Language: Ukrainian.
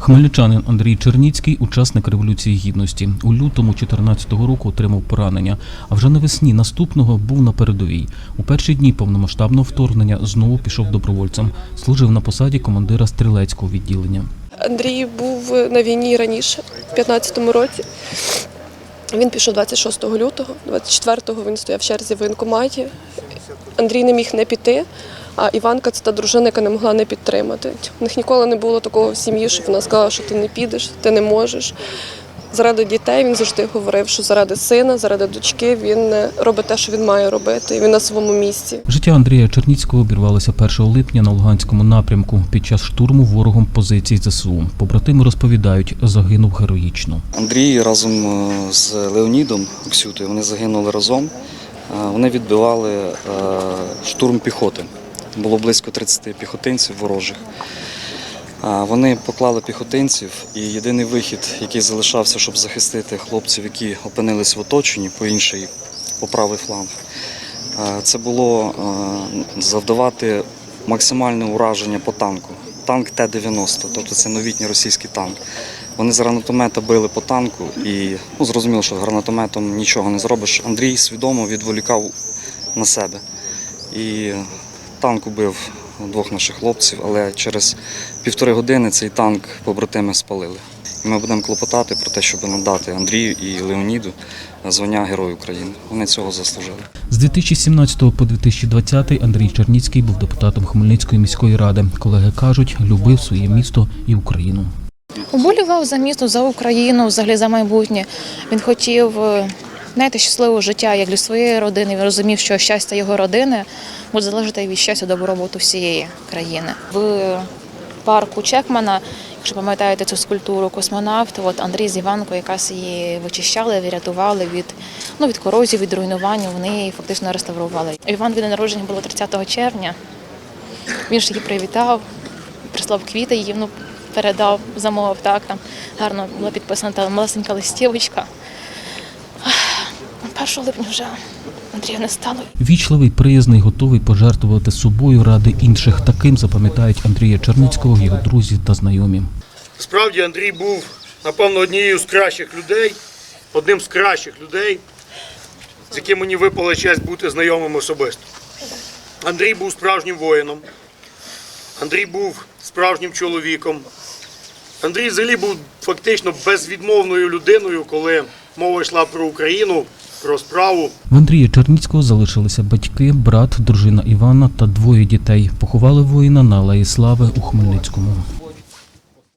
Хмельничанин Андрій Черніцький, учасник революції гідності. У лютому 14-го року отримав поранення. А вже навесні наступного був на передовій. У перші дні повномасштабного вторгнення знову пішов добровольцем. Служив на посаді командира стрілецького відділення. Андрій був на війні раніше, в 15-му році. Він пішов 26 лютого, 24-го він стояв в черзі в воєнкоматі. Андрій не міг не піти, а Іванка це та дружина, яка не могла не підтримати. У них ніколи не було такого в сім'ї, щоб вона сказала, що ти не підеш, ти не можеш. Заради дітей він завжди говорив, що заради сина, заради дочки він е, робить те, що він має робити, він на своєму місці. Життя Андрія Черніцького обірвалося 1 липня на Луганському напрямку під час штурму ворогом позицій ЗСУ. Побратими розповідають, загинув героїчно. Андрій разом е, з Леонідом Оксютою вони загинули разом. Е, Вони відбивали штурм піхоти. Було близько 30 піхотинців ворожих. Вони поклали піхотинців, і єдиний вихід, який залишався, щоб захистити хлопців, які опинились в оточенні по інший, по правий фланг, це було завдавати максимальне ураження по танку. Танк Т-90, тобто це новітній російський танк. Вони з гранатомета били по танку і ну, зрозуміло, що гранатометом нічого не зробиш. Андрій свідомо відволікав на себе. І танк убив двох наших хлопців, але через півтори години цей танк побратими спалили. І ми будемо клопотати про те, щоб надати Андрію і Леоніду звання Герою України. Вони цього заслужили. З 2017 по 2020 Андрій Черніцький був депутатом Хмельницької міської ради. Колеги кажуть, любив своє місто і Україну. Уболівав за місто, за Україну, взагалі за майбутнє. Він хотів е, знаєте, щасливого життя як для своєї родини. Він розумів, що щастя його родини буде залежати від щастя добробуту всієї країни. В парку Чекмана, якщо пам'ятаєте цю скульптуру космонавт, от Андрій з Іванкою якраз її вичищали, врятували від, ну, від корозії, від руйнування. Вони її фактично реставрували. Іван від народження було 30 червня. Він ж її привітав, прислав квіти, її ну, передав, замовив так. Там гарно була підписана та малесенька листівочка. 1 липня вже Андрія не стало. Вічливий, приязний, готовий пожертвувати собою ради інших. Таким запам'ятають Андрія Черніцького, його друзі та знайомі. Справді Андрій був, напевно, однією з кращих людей, одним з кращих людей, з яким мені випала честь бути знайомим особисто. Андрій був справжнім воїном, Андрій був справжнім чоловіком. Андрій взагалі був фактично безвідмовною людиною, коли мова йшла про Україну, про справу. В Андрія Черніцького залишилися батьки, брат, дружина Івана та двоє дітей. Поховали воїна на Алеї Слави у Хмельницькому.